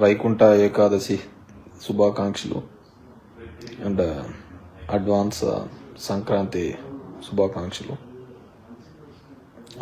వైకుంఠ ఏకాదశి శుభాకాంక్షలు and advance Sankranti శుభాకాంక్షలు.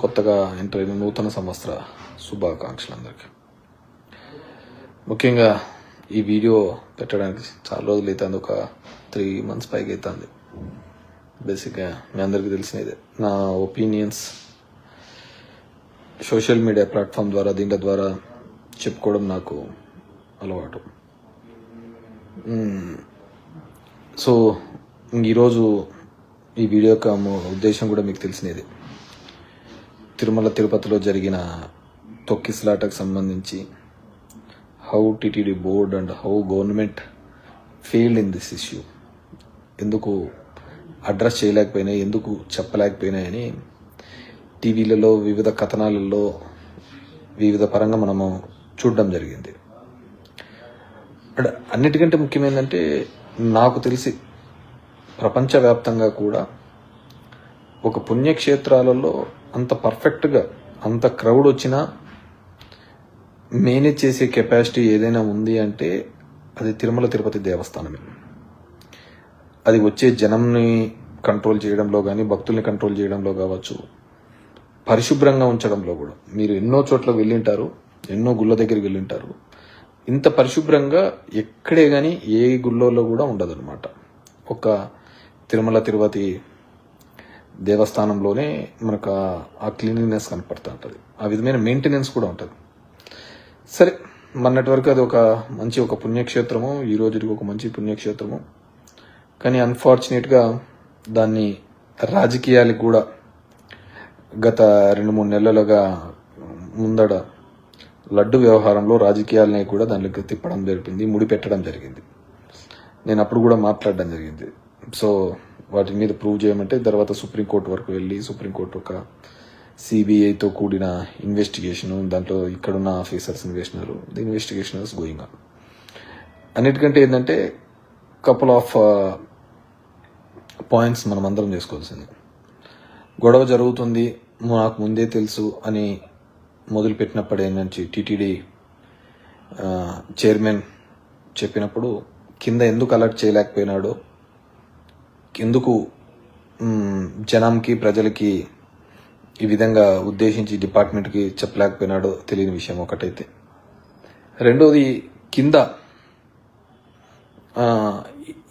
కొత్తగా ఎంటర్ అయిన నూతన సంవత్సర శుభాకాంక్షలు అందరికీ ముఖ్యంగా ఈ వీడియో పెట్టడానికి చాలా రోజులు అవుతుంది ఒక త్రీ మంత్స్ పైకి అవుతుంది బేసిక్గా మీ అందరికీ తెలిసినదే. నా ఒపీనియన్స్ సోషల్ మీడియా ప్లాట్ఫామ్ ద్వారా దీంట్లో ద్వారా చెప్పుకోవడం నాకు అలవాటు. సో ఈరోజు ఈ వీడియో యొక్క ఉద్దేశం కూడా మీకు తెలిసినది. తిరుమల తిరుపతిలో జరిగిన తొక్కిసలాటకు సంబంధించి how TTD board and how government failed in this issue. ఎందుకు అడ్రస్ చేయలేకపోయినాయి ఎందుకు చెప్పలేకపోయినాయని టీవీలలో వివిధ కథనాలలో వివిధ పరంగా మనము చూడడం జరిగింది. అండ్ అన్నిటికంటే ముఖ్యమైనదంటే నాకు తెలిసి ప్రపంచవ్యాప్తంగా కూడా ఒక పుణ్యక్షేత్రాలలో అంత పర్ఫెక్ట్గా అంత క్రౌడ్ వచ్చినా మేనేజ్ చేసే కెపాసిటీ ఏదైనా ఉంది అంటే అది తిరుమల తిరుపతి దేవస్థానమే. అది వచ్చే జనంని కంట్రోల్ చేయడంలో కానీ భక్తుల్ని కంట్రోల్ చేయడంలో కావచ్చు పరిశుభ్రంగా ఉంచడంలో కూడా. మీరు ఎన్నో చోట్ల వెళ్ళింటారు ఎన్నో గుళ్ళ దగ్గరికి వెళ్ళింటారు. ఇంత పరిశుభ్రంగా ఎక్కడే కానీ ఏ గుళ్ళోలో కూడా ఉండదన్నమాట. ఒక తిరుమల తిరుపతి దేవస్థానంలోనే మనకు ఆ- క్లీన్లీనెస్ కనపడుతూ ఉంటుంది. ఆ విధమైన మెయింటెనెన్స్ కూడా ఉంటుంది. సరే మొన్నటి వరకు అది ఒక మంచి ఒక పుణ్యక్షేత్రము ఈ రోజుకి ఒక మంచి పుణ్యక్షేత్రము. కానీ అన్ఫార్చునేట్గా దాన్ని రాజకీయాలకు కూడా గత రెండు మూడు నెలలుగా ముందడ లడ్డు వ్యవహారంలో రాజకీయాలని కూడా దానికి తిప్పడం జరిపింది ముడి పెట్టడం జరిగింది. నేను అప్పుడు కూడా మాట్లాడడం జరిగింది. సో వాటి మీద ప్రూవ్ చేయమంటే తర్వాత సుప్రీంకోర్టు వరకు వెళ్ళి సుప్రీంకోర్టు ఒక సిబిఐతో కూడిన ఇన్వెస్టిగేషన్ దాంట్లో ఇక్కడున్న officers ఇన్వెస్టిగారు the investigation is going on. అన్నిటికంటే ఏంటంటే కపుల్ ఆఫ్ పాయింట్స్ మనం అందరం చేసుకోవాల్సింది. గొడవ జరుగుతుంది నాకు ముందే తెలుసు అని మొదలుపెట్టినప్పుడే నుంచి టీటీడీ చైర్మన్ చెప్పినప్పుడు కింద ఎందుకు అలర్ట్ చేయలేకపోయినాడో? ఎందుకు జనంకి ప్రజలకి ఈ విధంగా ఉద్దేశించి డిపార్ట్మెంట్కి చెప్పలేకపోయినాడో తెలియని విషయం ఒకటైతే. రెండోది కింద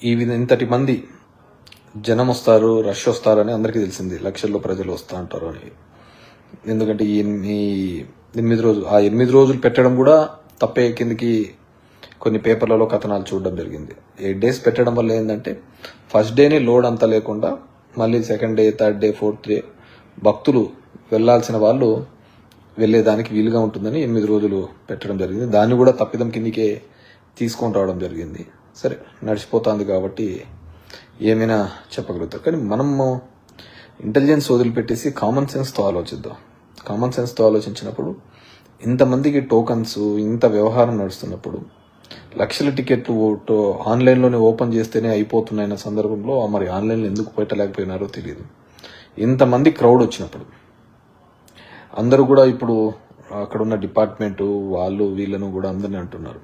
ఈ విధ ఇంతటి మంది జనం వస్తారు రష్ వస్తారని అందరికీ తెలిసింది. లక్షల్లో ప్రజలు వస్తూ ఉంటారు అని. ఎందుకంటే ఈ ఎన్ని- ఎనిమిది రోజులు ఆ ఎనిమిది రోజులు పెట్టడం కూడా తప్పే కిందకి కొన్ని పేపర్లలో కథనాలు చూడడం జరిగింది. ఎయిట్ డేస్ పెట్టడం వల్ల ఏంటంటే ఫస్ట్ డేనే లోడ్ అంతా లేకుండా మళ్ళీ second day third day fourth day భక్తులు వెళ్ళాల్సిన వాళ్ళు వెళ్ళేదానికి వీలుగా ఉంటుందని ఎనిమిది రోజులు పెట్టడం జరిగింది. దాన్ని కూడా తప్పిదం కిందికే తీసుకొని రావడం జరిగింది. సరే నడిచిపోతుంది కాబట్టి ఏమైనా చెప్పగలుగుతారు. కానీ మనము ఇంటెలిజెన్స్ వదిలిపెట్టేసి కామన్ సెన్స్తో ఆలోచిద్దాం. కామన్ సెన్స్తో ఆలోచించినప్పుడు ఇంతమందికి టోకన్స్ ఇంత వ్యవహారం నడుస్తున్నప్పుడు లక్షల టికెట్లు ఓటు ఆన్లైన్లోనే ఓపెన్ చేస్తేనే అయిపోతున్నాయన్న సందర్భంలో మరి ఆన్లైన్లో ఎందుకు పెట్టలేకపోయినారో తెలియదు. ఇంతమంది క్రౌడ్ వచ్చినప్పుడు అందరూ కూడా ఇప్పుడు అక్కడ ఉన్న డిపార్ట్మెంటు వాళ్ళు వీళ్ళను కూడా అందరినీ అంటున్నారు.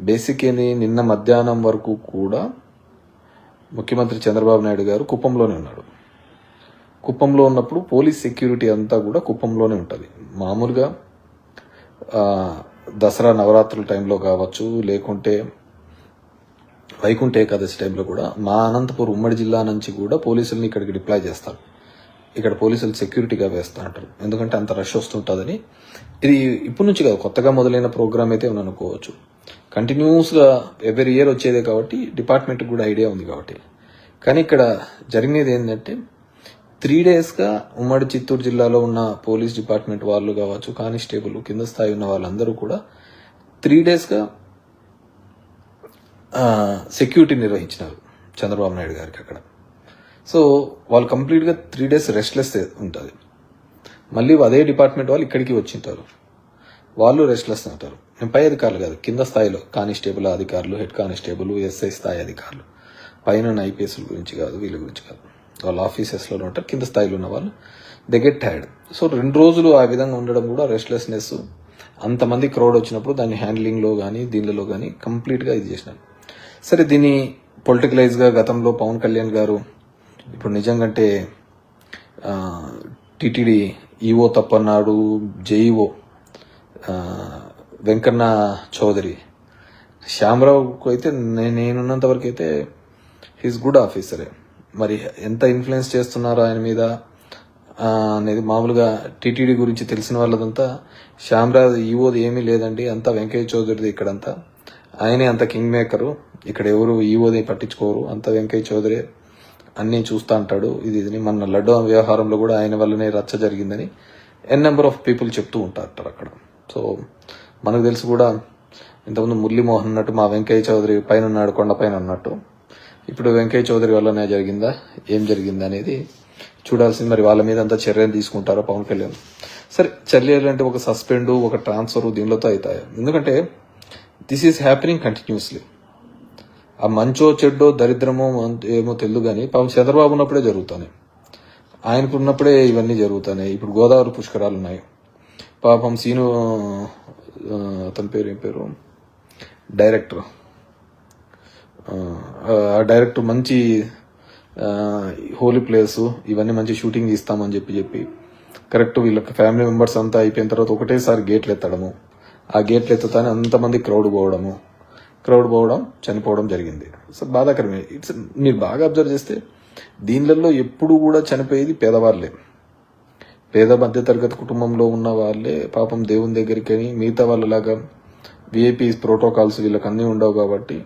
బేసిక్ నిన్న మధ్యాహ్నం వరకు కూడా ముఖ్యమంత్రి చంద్రబాబు నాయుడు గారు కుప్పంలోనే ఉన్నాడు కుప్పంలో ఉన్నప్పుడు పోలీస్ సెక్యూరిటీ అంతా కూడా కుప్పంలోనే ఉంటుంది. మామూలుగా దసరా నవరాత్రుల టైంలో కావచ్చు లేకుంటే వైకుంఠ ఏకాదశి టైంలో కూడా మా అనంతపురం ఉమ్మడి జిల్లా నుంచి కూడా పోలీసుల్ని ఇక్కడికి డిప్లాయ్ చేస్తారు. ఇక్కడ పోలీసులు సెక్యూరిటీగా వేస్తూ అంటారు ఎందుకంటే అంత రష్ వస్తుంటుందని. ఇది ఇప్పటి నుంచి కాదు కొత్తగా మొదలైన ప్రోగ్రామ్ అయితే మనం అనుకోవచ్చు. కంటిన్యూస్గా ఎవరి ఇయర్ వచ్చేదే కాబట్టి డిపార్ట్మెంట్కి కూడా ఐడియా ఉంది కాబట్టి. కానీ ఇక్కడ జరిగినది ఏంటంటే త్రీ డేస్గా ఉమ్మడి చిత్తూరు జిల్లాలో ఉన్న పోలీస్ డిపార్ట్మెంట్ వాళ్ళు కావచ్చు కానిస్టేబుల్ కింద స్థాయి ఉన్న వాళ్ళందరూ కూడా త్రీ డేస్గా సెక్యూరిటీ నిర్వహించినారు చంద్రబాబు నాయుడు గారికి అక్కడ. సో వాళ్ళు కంప్లీట్గా త్రీ డేస్ రెస్ట్లెస్ ఉంటుంది మళ్ళీ అదే డిపార్ట్మెంట్ వాళ్ళు ఇక్కడికి వచ్చింటారు. వాళ్ళు రెస్ట్లెస్ ఉంటారు నేను పై అధికారులు కాదు కింద స్థాయిలో కానిస్టేబుల్ అధికారులు హెడ్ కానిస్టేబుల్ ఎస్ఐ స్థాయి అధికారులు. పైన ఐపీఎస్ల గురించి కాదు వీళ్ళ గురించి కాదు. వాళ్ళ ఆఫీసెస్లో ఉంటారు కింద స్థాయిలో ఉన్న వాళ్ళు దే గెట్ టైర్డ్ సో రెండు రోజులు ఆ విధంగా ఉండడం కూడా రెస్ట్లెస్నెస్ అంతమంది క్రౌడ్ వచ్చినప్పుడు దాన్ని హ్యాండ్లింగ్లో కానీ దీనిలో కానీ కంప్లీట్గా ఇది చేసినాను సరే దీన్ని పొలిటికలైజ్గా గతంలో పవన్ కళ్యాణ్ గారు ఇప్పుడు నిజంగంటే టిటిడి ఈఓ తప్పన్నాడు జేఈఓ వెంకన్న చౌదరి. శ్యామరావుకు అయితే నేనున్నంత వరకు అయితే హీస్ గుడ్ ఆఫీసరే మరి ఎంత ఇన్ఫ్లుయెన్స్ చేస్తున్నారో ఆయన మీద అనేది మామూలుగా టీటీడీ గురించి తెలిసిన వాళ్ళదంతా శ్యామరాజ్ ఈవోది ఏమీ లేదండి అంతా వెంకయ్య చౌదరిది ఇక్కడంతా. ఆయనే అంత కింగ్ మేకరు ఇక్కడ ఎవరు ఈవోది పట్టించుకోరు అంత వెంకయ్య చౌదరి అన్నీ చూస్తూ అంటాడు ఇది ఇది మన లడ్డు వ్యవహారంలో కూడా ఆయన వల్లనే రచ్చ జరిగిందని ఎన్ నెంబర్ ఆఫ్ పీపుల్ చెప్తూ ఉంటారు అక్కడ సో మనకు తెలిసి కూడా ఇంతకుముందు మురళీమోహన్ అన్నట్టు మా వెంకయ్య చౌదరి పైన ఉన్నాడు కొండ పైన ఉన్నట్టు. ఇప్పుడు వెంకయ్య చౌదరి వల్లనే జరిగిందా? ఏం జరిగిందా అనేది చూడాల్సింది. మరి వాళ్ళ మీద అంతా చర్యలు తీసుకుంటారో పవన్ కళ్యాణ్? సరే చర్యలు అంటే ఒక సస్పెండ్ ఒక ట్రాన్స్ఫర్ దీనిలోతో అవుతాయి? ఎందుకంటే దిస్ ఈస్ హ్యాపెనింగ్ కంటిన్యూస్లీ ఆ మంచో చెడ్డో దరిద్రమో ఏమో తెలియదు కానీ పాపం చంద్రబాబు ఉన్నప్పుడే జరుగుతున్నాయి. ఆయనకు ఉన్నప్పుడే ఇవన్నీ జరుగుతున్నాయి. ఇప్పుడు గోదావరి పుష్కరాలు ఉన్నాయి. పాపం సీను అతని పేరు ఏం పేరు? డైరెక్టర్. డైరెక్టర్ మంచి హోలీ ప్లేస్ ఇవన్నీ మంచి షూటింగ్ తీస్తామని చెప్పి చెప్పి. కరెక్ట్ వీళ్ళకి ఫ్యామిలీ మెంబర్స్ అంతా అయిపోయిన తర్వాత ఒకటేసారి గేట్లు ఎత్తడము. ఆ గేట్లు ఎత్తుతానే అంతమంది క్రౌడ్ పోవడము. క్రౌడ్ పోవడం చనిపోవడం జరిగింది. సో బాధాకరమే. ఇట్స్ మీరు బాగా అబ్జర్వ్ చేస్తే దీనిలలో ఎప్పుడు కూడా చనిపోయేది పేదవాళ్ళే. పేద మధ్యతరగతి కుటుంబంలో ఉన్న వాళ్ళే పాపం దేవుని దగ్గరికి అని మిగతా వాళ్ళలాగా విఐపీ ప్రోటోకాల్స్ వీళ్ళకి అన్నీ ఉండవు కాబట్టి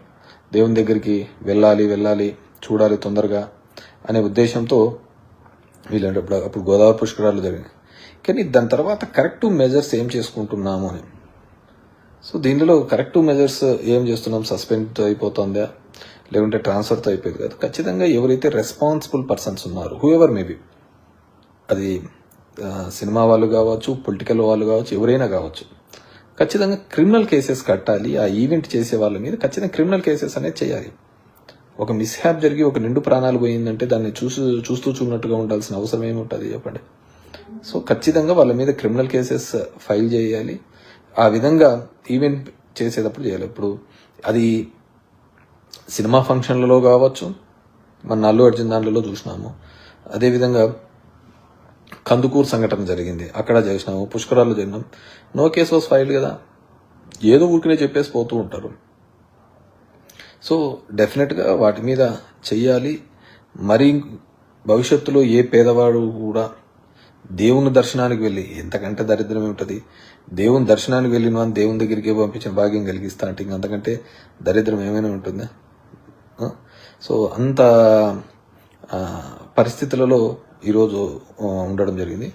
దేవుని దగ్గరికి వెళ్ళాలి వెళ్ళాలి చూడాలి తొందరగా అనే ఉద్దేశంతో వీళ్ళంటప్పుడు అప్పుడు గోదావరి పుష్కరాలు జరిగింది కానీ దాని తర్వాత కరెక్టివ్ మెజర్స్ ఏం చేసుకుంటున్నాము అని. సో దీనిలో కరెక్టివ్ మెజర్స్ ఏం చేస్తున్నాం? సస్పెండ్ అయిపోతుందా? లేకుంటే ట్రాన్స్ఫర్తో అయిపోయింది కదా. ఖచ్చితంగా ఎవరైతే రెస్పాన్సిబుల్ పర్సన్స్ ఉన్నారు హూ ఎవర్ మేబీ అది సినిమా వాళ్ళు కావచ్చు పొలిటికల్ వాళ్ళు కావచ్చు ఎవరైనా కావచ్చు ఖచ్చితంగా క్రిమినల్ కేసెస్ కట్టాలి ఆ ఈవెంట్ చేసే వాళ్ళ మీద ఖచ్చితంగా క్రిమినల్ కేసెస్ అనేది చేయాలి. ఒక మిస్హ్యాప్ జరిగి ఒక నిండు ప్రాణాలు పోయిందంటే దాన్ని చూసి చూస్తూ చూడనట్టుగా ఉండాల్సిన అవసరం ఏముంటుంది చెప్పండి? సో ఖచ్చితంగా వాళ్ళ మీద క్రిమినల్ కేసెస్ ఫైల్ చేయాలి. ఆ విధంగా ఈవెంట్ చేసేటప్పుడు చేయాలి. ఇప్పుడు అది సినిమా ఫంక్షన్లలో కావచ్చు మన అల్లు అర్జున్ దాంట్లో చూసినాము. అదేవిధంగా కందుకూరు సంఘటన జరిగింది. అక్కడ చేసినాము పుష్కరాలు జరిగినాం నో కేస్ వాస్ ఫైల్డ్ కదా. ఏదో ఊరికనే చెప్పేసి పోతూ ఉంటారు. సో డెఫినెట్గా వాటి మీద చెయ్యాలి. మరి భవిష్యత్తులో ఏ పేదవాడు కూడా దేవుని దర్శనానికి వెళ్ళి ఎంతకంటే దరిద్రం ఏమిటది? దేవుని దర్శనానికి వెళ్ళిన అని దేవుని దగ్గరికి పంపించిన భాగ్యం కలిగిస్తా అంటే అంతకంటే దరిద్రం ఏమైనా ఉంటుందా? సో అంత పరిస్థితులలో ఈరోజు ఉండడం జరిగింది.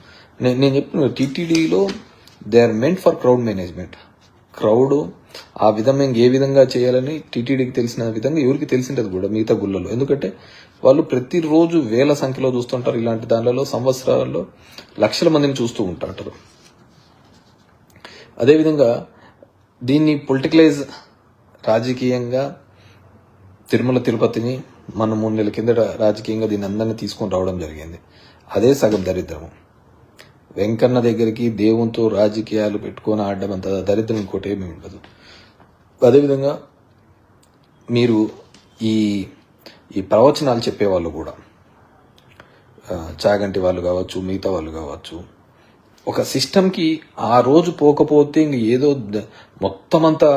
నేను నేను చెప్పిన టీటీడీలో they are meant for crowd management. Crowd ఆ విధంగా ఏ విధంగా చేయాలని టీటీడీకి తెలిసిన విధంగా ఎవరికి తెలిసింటది కూడా మిగతా గుళ్ళలో ఎందుకంటే వాళ్ళు ప్రతిరోజు వేల సంఖ్యలో చూస్తుంటారు ఇలాంటి దానిలలో సంవత్సరాల్లో లక్షల మందిని చూస్తూ ఉంటారు. అదేవిధంగా దీన్ని పొలిటికలైజ్ రాజకీయంగా తిరుమల తిరుపతిని మన మూడు నెలల కిందట రాజకీయంగా దీన్ని అందరినీ తీసుకొని రావడం జరిగింది. అదే సగం దరిద్రము. వెంకన్న దగ్గరికి దేవునితో రాజకీయాలు పెట్టుకొని ఆడడం అంత దరిద్రం ఇంకోటి ఏమీ ఉండదు. అదేవిధంగా మీరు ఈ ఈ ప్రవచనాలు చెప్పేవాళ్ళు కూడా చాగంటి వాళ్ళు కావచ్చు మిగతా వాళ్ళు కావచ్చు ఒక సిస్టమ్కి ఆ రోజు పోకపోతే ఇంక ఏదో మొత్తం అంతా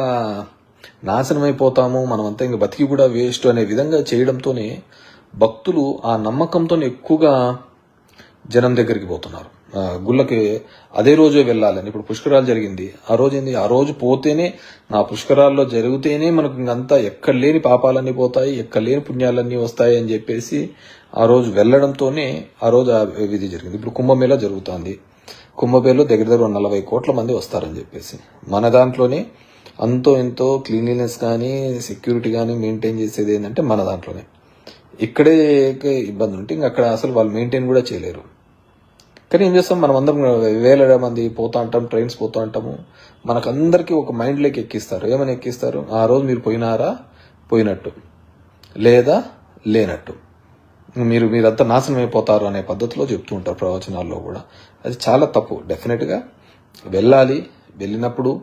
నాశనం అయిపోతాము మనమంతా ఇంక బతికి కూడా వేస్ట్ అనే విధంగా చేయడంతోనే భక్తులు ఆ నమ్మకంతో ఎక్కువగా జనం దగ్గరికి పోతున్నారు. గుళ్ళకి అదే రోజే వెళ్ళాలని. ఇప్పుడు పుష్కరాలు జరిగింది. ఆ రోజు ఏంది? ఆ రోజు పోతేనే నా పుష్కరాల్లో జరిగితేనే మనకు ఇంకంతా ఎక్కడ లేని పాపాలన్నీ పోతాయి ఎక్కడ లేని పుణ్యాలన్నీ వస్తాయి అని చెప్పేసి ఆ రోజు వెళ్ళడంతోనే ఆ రోజు ఆ విధి జరిగింది. ఇప్పుడు కుంభమేళ జరుగుతుంది. కుంభమేళలో దగ్గర దగ్గర నలభై కోట్ల మంది వస్తారని చెప్పేసి. మన దాంట్లోనే అంతో ఎంతో క్లీన్లీనెస్ కానీ సెక్యూరిటీ కానీ మెయింటైన్ చేసేది ఏంటంటే మన దాంట్లోనే. ఇక్కడే ఇబ్బంది ఉంటే ఇంక అక్కడ అసలు వాళ్ళు మెయింటైన్ కూడా చేయలేరు. కానీ ఏం చేస్తాం? మనం అందరం వేల మంది పోతా అంటాం ట్రైన్స్ పోతా అంటాము మనకందరికీ ఒక మైండ్లోకి ఎక్కిస్తారు. ఏమని ఎక్కిస్తారు? ఆ రోజు మీరు పోయినారా? పోయినట్టు. లేదా లేనట్టు. మీరు మీరంతా నాశనం అయిపోతారు అనే పద్ధతిలో చెప్తూ ఉంటారు ప్రవచనాల్లో కూడా. అది చాలా తప్పు. డెఫినెట్గా వెళ్ళాలి. వెళ్ళినప్పుడు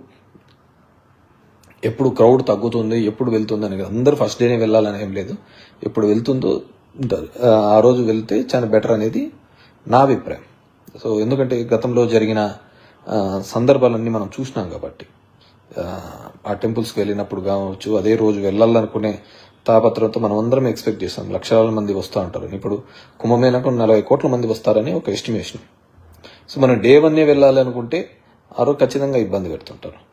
ఎప్పుడు క్రౌడ్ తగ్గుతుంది ఎప్పుడు వెళ్తుంది అని అందరూ ఫస్ట్ డేనే వెళ్ళాలని ఏం లేదు. ఎప్పుడు వెళ్తుందో ఉంటారు. ఆ, రోజు వెళ్తే చాలా బెటర్ అనేది నా అభిప్రాయం. సో ఎందుకంటే గతంలో జరిగిన సందర్భాలన్నీ మనం చూసినాం కాబట్టి ఆ, టెంపుల్స్కి వెళ్ళినప్పుడు కావచ్చు అదే రోజు వెళ్ళాలనుకునే తాపత్రంతో మనం అందరం ఎక్స్పెక్ట్ చేస్తాం. లక్షల మంది వస్తూ ఉంటారు. ఇప్పుడు కుంభమేళకు నలభై కోట్ల మంది వస్తారని ఒక ఎస్టిమేషన్ సో మనం డే వన్నే వెళ్ళాలనుకుంటే ఆ రోజు ఖచ్చితంగా ఇబ్బంది పెడుతుంటారు.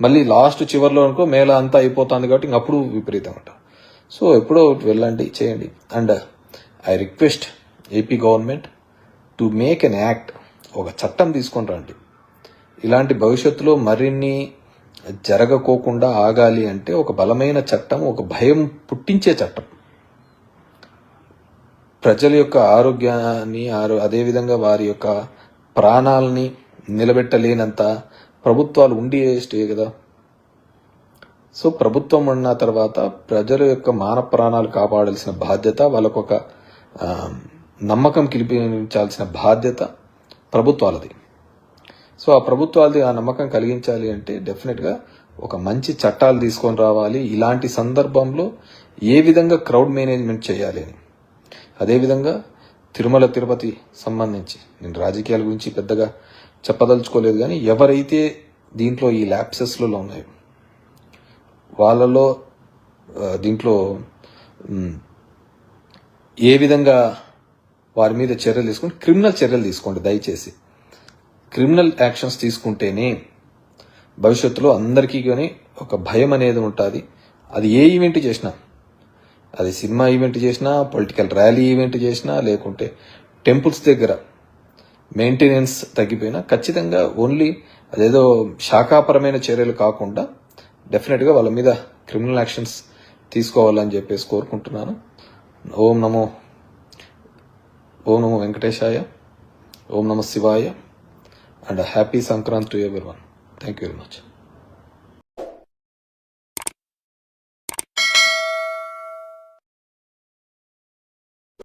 మళ్ళీ లాస్ట్ చివరిలో అనుకో మేళ అంతా అయిపోతుంది కాబట్టి ఇంక అప్పుడు విపరీతం అంట. సో ఎప్పుడో ఒకటి వెళ్ళండి చేయండి. And I request AP government to make an act ఒక చట్టం తీసుకొని రండి. ఇలాంటి భవిష్యత్తులో మరిన్ని జరగకోకుండా ఆగాలి అంటే ఒక బలమైన చట్టం ఒక భయం పుట్టించే చట్టం. ప్రజల యొక్క ఆరోగ్యాన్ని ఆరో అదేవిధంగా వారి యొక్క ప్రాణాలని నిలబెట్టలేనంత ప్రభుత్వాలు ఉండి స్టే కదా. సో ప్రభుత్వం ఉన్న తర్వాత ప్రజల యొక్క మాన ప్రాణాలు కాపాడాల్సిన బాధ్యత వాళ్ళకొక నమ్మకం కలిపించాల్సిన బాధ్యత ప్రభుత్వాలది. సో ఆ ప్రభుత్వాలది ఆ నమ్మకం కలిగించాలి అంటే డెఫినెట్గా ఒక మంచి చట్టాలు తీసుకొని రావాలి. ఇలాంటి సందర్భంలో ఏ విధంగా క్రౌడ్ మేనేజ్మెంట్ చేయాలి అని. అదేవిధంగా తిరుమల తిరుపతి సంబంధించి నేను రాజకీయాల గురించి పెద్దగా చెప్పదలుచుకోలేదు కానీ ఎవరైతే దీంట్లో ఈ ల్యాప్సెస్లలో ఉన్నాయో వాళ్ళలో దీంట్లో ఏ విధంగా వారి మీద చర్యలు తీసుకోండి క్రిమినల్ చర్యలు తీసుకోండి దయచేసి. క్రిమినల్ యాక్షన్స్ తీసుకుంటేనే భవిష్యత్తులో అందరికీ కానీ ఒక భయం అనేది ఉంటుంది. అది ఏ ఈవెంట్ చేసినా అది సినిమా ఈవెంట్ చేసినా పొలిటికల్ ర్యాలీ ఈవెంట్ చేసినా లేకుంటే టెంపుల్స్ దగ్గర మెయింటెనెన్స్ తగ్గిపోయినా ఖచ్చితంగా ఓన్లీ అదేదో శాఖాపరమైన చర్యలు కాకుండా డెఫినెట్గా వాళ్ళ మీద క్రిమినల్ యాక్షన్స్ తీసుకోవాలని చెప్పేసి కోరుకుంటున్నాను. ఓం నమో ఓం నమో వెంకటేశాయ ఓం నమ శివాయ and happy Sankranti to everyone thank you very much